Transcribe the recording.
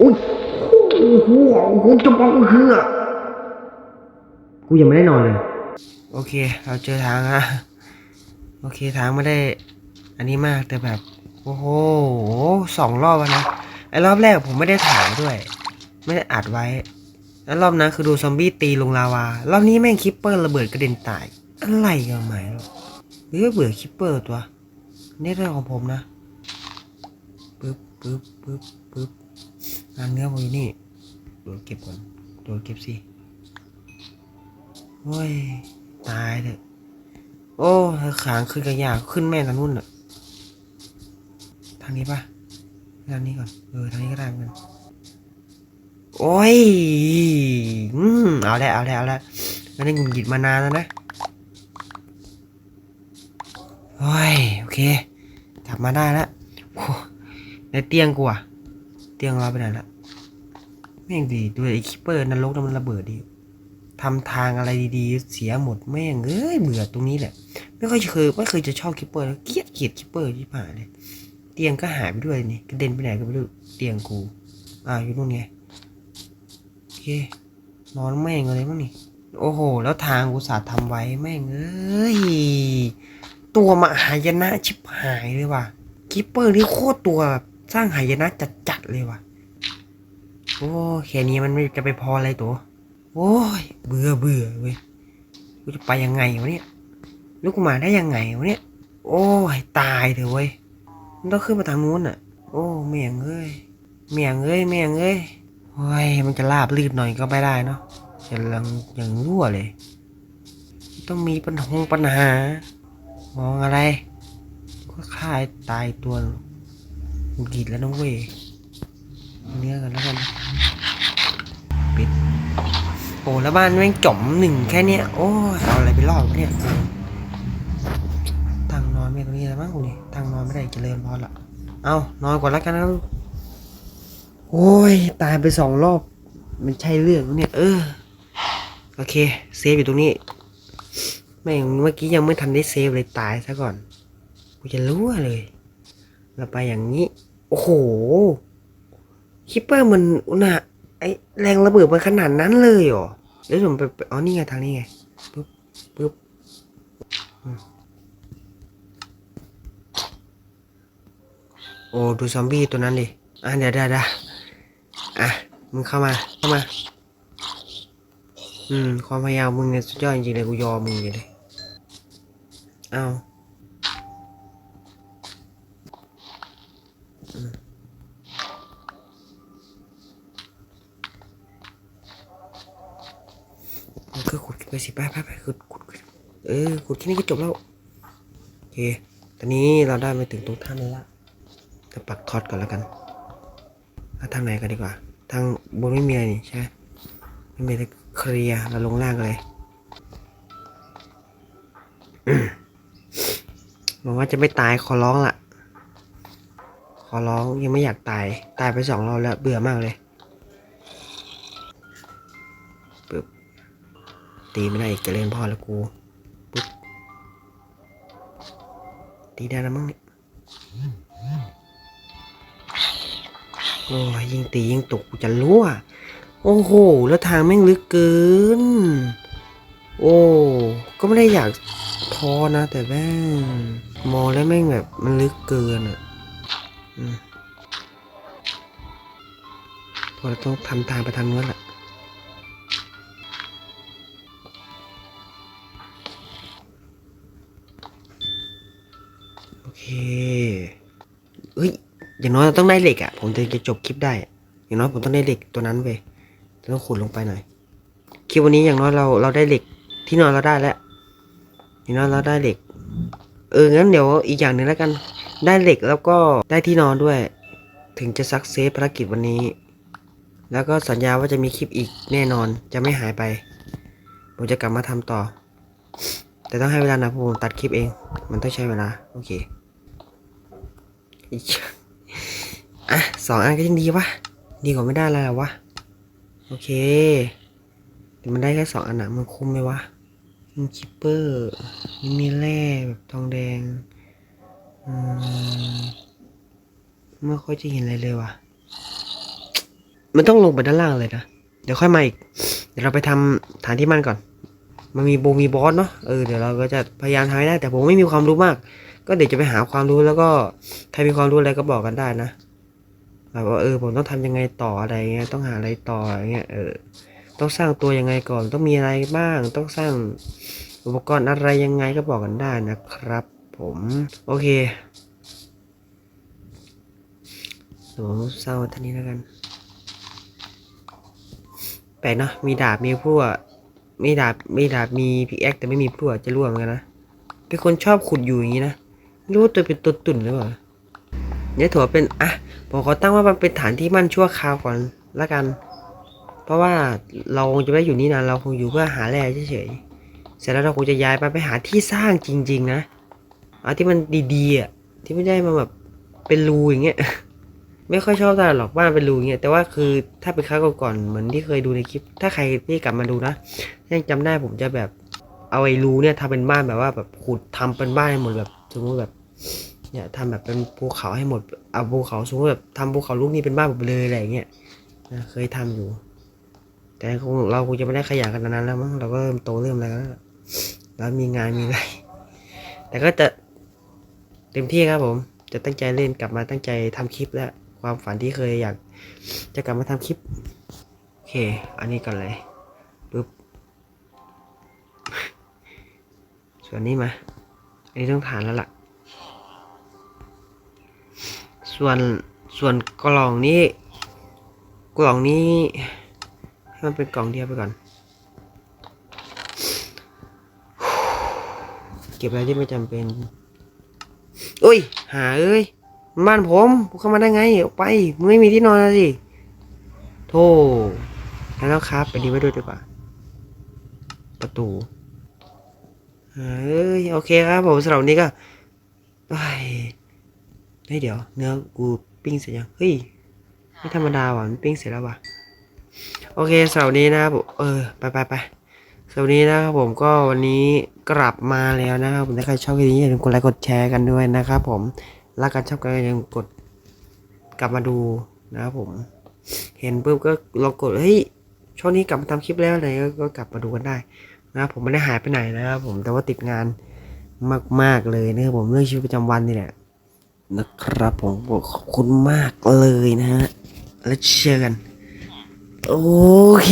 อุ้ยโอ้โหโอ้โหจะบอกเฮือกูยังไม่ได้นอนเลย โอเค เราเจอทางอะโอเคทางไม่ได้ อันนี้มากแต่แบบ โอ้โหสองรอบแล้วนะไอ้รอบแรกผมไม่ได้ถ่ายด้วย ไม่ได้อัดไว้ แล้วรอบนั้นคือดูซอมบี้ตีลงลาวา รอบนี้แม่งคิปเปอร์ระเบิดกระเด็นตาย อะไรกันไหมหรอหรือเบื่อคิปเปอร์ตัวนี่เรื่องของผมนะปึ๊บปึ๊บปึ๊บปึ๊บ งานเนื้อผมอนี่โดนเก็บก่อนโดนเก็บสิโอ้ยตายเลยโอ้ขางขึ้นกระยาขึ้นแม่ทางนู้นอะทางนี้ปะทางนี้ก่อนเออทางนี้ก็ได้เหมือนกันโอ้ยอืมเอาแล้วเอาแล้วเอาแล้วแล้วนี่หงุดหงิดมานานแล้วนะโอ้ยโอเคกลับมาได้แล้วในเตียงกูอะ เตียงเราไปไหนละแม่งดีด้วยไอ้คิปเปอร์นรกนั้นมันระเบิดดีทำทางอะไรดีๆ เสียหมดแม่งเอ้ยเบื่อตรงนี้แหละ ไม่ค่อยเคยไม่เคยจะชอบคิปเปอร์แล้วเกลียดเกลียดคิปเปอร์ที่ผ่านเลยเตียงก็หายไปด้วยนี่กระเด็นไปไหนก็ไม่รู้เตียงกูอ่าอยู่นู่นไงโอเคนอนแม่งเลยมั้งนี่โอ้โห แล้วทางกูสาห์ทำไว้แม่งเอ้ยตัวมหายนะชิบหายเลยว่ะคิปเปอร์นี่โคตรตัวแบบ สร้างหายนะจัดๆเลยว่ะ โอ้แค่นี้มันไม่จะไปพออะไรตัว โอ้ย เบื่อเบื่อเว้ย กูจะไปยังไงวะเนี่ย ลูกกูมาได้ยังไงวะเนี่ย โอ้ย ตายเถอะเว้ย มันต้องขึ้นมาทางนู้นอะ โอ้เมียงเอ้ยเมียงเอ้ยเมียงเอ้ยโอ้ย มันจะลาบลื่นหน่อยก็ไม่ได้เนาะอย่าลังอย่างรั่วเลย ต้องมีปัญหาปัญหามองอะไร ก็ฆ่าให้ตายตัว ดหงิดแล้วน้องเว้ยเนื้อกันแล้วกันปิดโอ้แล้วบ้านแม่งจ่อมหนึ่งแค่เนี้ยโอ้เอาอะไรไปรอดเนี่ยตังนอนไม่ตรงนี้แล้วมั้งกูนี่ตังนอนไม่ได้เจริญพอละเอานอนก่อนแล้วกันนะโอ้ยตายไปสองรอบ มันใช่เรื่องเนี่ย เออโอเคเซฟอยู่ตรงนี้แม่งเมื่อกี้ยังไม่ทันได้เซฟเลยตายซะก่อนกูจะรู้เลย เราไปอย่างนี้ โอ้โห คิปเปอร์มันอุณหะไอแรงระเบิดมันขนาดนั้นเลยเหรอเดี๋ยวผมไปไปอ๋อนี่ไงทางนี้ไงปึ๊บปึ๊บอืมโอ้ดูซอมบี้ตัวนั้นดิอะเดี๋ยวเดี๋ยวเดี๋ยวอะมึงเข้ามาเข้ามา อืมความพยายามมึงเนี่ยสุดยอดจริงๆเลยกูยอมมึงเลยเอาอืมมันก็ขุด ไปสิไปไปไปขุดขุดขุดเออขุดที่นี่ก็จบแล้วโอเคตอนนี้เราได้มาถึงตรงถ้ำแล้วละจะปักทอดก่อนแล้วกันทางไหนกันดีกว่า ทางบนไม่มีอะไรนี่ใช่ไหมไม่มีอะไรเคลียร์เราลงล่างกันเลยบอกว่าจะไม่ตายขอร้องล่ะ ขอร้องยังไม่อยากตาย ตายไปสองรอบแล้วเบื่อมากเลย ตีไม่ได้อีกจะเล่นพ่อแล้วกูปึ๊บตีได้แล้วมั้งเนี่ยโอ้ยยิ่งตียิ่งตกกูจะรั่ว โอ้โห แล้วทางแม่งลึกเกิน โอ้ ก็ไม่ได้อยากท้อนะ แต่แม่งมองแล้วแม่งแบบมันลึกเกินอะอืมพอเราต้องทำทางไปทางนู้นแหละ โอเคเฮ้ย อย่างน้อยเราต้องได้เหล็กอะผมถึงจะจบคลิปได้ อย่างน้อยผมต้องได้เหล็กตัวนั้นเว้ยต้องขุดลงไปหน่อย คลิปวันนี้อย่างน้อยเราเราได้เหล็กที่นอนเราได้แล้ว อย่างน้อยเราได้เหล็ก เออ งั้นเดี๋ยวอีกอย่างหนึ่งแล้วกัน ได้เหล็กแล้วก็ได้ที่นอนด้วย ถึงจะซักเซสภารกิจวันนี้ แล้วก็สัญญาว่าจะมีคลิปอีกแน่นอน จะไม่หายไป ผมจะกลับมาทำต่อ แต่ต้องให้เวลานะผมตัดคลิปเอง มันต้องใช้เวลา โอเค อะสองอันก็ยังดีวะ ดีกว่าไม่ได้อะไรหรอวะ โอเค แต่มันได้แค่สองอันนะมันคุ้มไหมวะมีคิปเปอร์มีแร่แบบทองแดง อืม ไม่ค่อยจะเห็นอะไรเลยวะมันต้องลงไปด้านล่างเลยนะ เดี๋ยวค่อยมาอีก เดี๋ยวเราไปทำฐานที่มั่นก่อน มันมีโบมีบอสเนาะ เออ เดี๋ยวเราก็จะพยายามทำให้ได้ แต่ผมไม่มีความรู้มาก ก็เดี๋ยวจะไปหาความรู้แล้วก็ใครมีความรู้อะไรก็บอกกันได้นะแบบว่าเออผมต้องทำยังไงต่ออะไรเงี้ยต้องหาอะไรต่ออะไรเงี้ยเออต้องสร้างตัวยังไงก่อนต้องมีอะไรบ้าง ต้องสร้างอุปกรณ์อะไรยังไงก็บอกกันได้นะครับ ผมโอเคเดี๋ยวผมสร้าท่านี้แล้วกันแปลกเนาะมีดาบมีพลั่วมีดาบมีดาบมีพิกแอคแต่ไม่มีพลั่วจะร่วมกันนะเป็นคนชอบขุดอยู่อย่างนี้นะ รู้ว่าตัวเป็นตัวตุ่นหรือเปล่าเนี่ยถือว่าเป็นอะผมขอตั้งว่ามันเป็นฐานที่มั่นชั่วคราวก่อนละกัน เพราะว่าเราคงจะไม่อยู่นี่นานเราคงอยู่เพื่อหาแร่เฉยๆเสร็จแล้วเราคงจะย้ายไปไปหาที่สร้างจริง ๆ นะเอาที่มันดีๆอะที่ไม่ได้มาแบบเป็นรูอย่างเงี้ยไม่ค่อยชอบแต่หรอกบ้านเป็นรูอย่างเงี้ยแต่ว่าคือถ้าเป็นครั้งก่อนๆเหมือนที่เคยดูในคลิป ถ้าใครที่กลับมาดูนะยังจำได้ผมจะแบบเอาไอ้รูเนี่ยทำเป็นบ้านแบบว่าแบบขุดทำเป็นบ้านให้หมดแบบ สมมติแบบ เนี่ยทำแบบเป็นภูเขาให้หมดเอาภูเขาสมมติแบบทำภูเขาลูกนี้เป็นบ้านหมดไปเลยอะไรเงี้ยนะเคยทำอยู่ แต่คงเราคงจะไม่ได้ขยันขนาดนั้นแล้วมั้งเราก็เริ่มโตเริ่มอะไรแล้วแล้วมีงานมีอะไร แต่ก็จะเต็มที่ครับผม จะตั้งใจเล่นกลับมาตั้งใจทำคลิปแล้วความฝันที่เคยอยาก จะกลับมาทำคลิปโอเค อันนี้ก่อนเลยปุ๊บส่วนนี้มา อันนี้ต้องฐานแล้วล่ะ ส่วนส่วนกล่องนี้ กล่องนี้ให้มันเป็นกล่องเดียวไปก่อน เก็บอะไรที่ไม่จำเป็นอุ้ย หาเอ้ยบ้านผมเข้ามาได้ไงออกไปมึงไม่มีที่นอนสิโธ่แล้วครับไปดีไว้ด้วยดีกว่า ประตู เอ้ยโอเคครับผมสำหรับวันนี้ก็เฮ้ยเฮ้ยเดี๋ยว เนื้อกูปิ้งเสร็จยังเฮ้ยไม่ธรรมดาว่ะมันปิ้งเสร็จแล้วว่ะโอเคสำหรับวันนี้นะครับผมเออไปไปไปสำหรับวันนี้นะครับผมก็วันนี้กลับมาแล้วนะครับผมถ้าใครชอบคลิปนี้อย่าลืมกดไลค์กดแชร์กันด้วยนะครับผมรักกันชอบกันอย่าลืมกดกลับมาดูนะครับผม เห็นปุ๊บก็เรากดเฮ้ยช่วงนี้กลับมาทำคลิปแล้วอะไรก็กลับมาดูกันได้ นะครับผมไม่ได้หายไปไหนนะครับผมแต่ว่าติดงานมาก ๆเลยนะครับผมเรื่องชีวิตประจำวันนี่แหละนะครับผมขอบคุณมากเลยนะฮะแล้วเจอกัน โอเค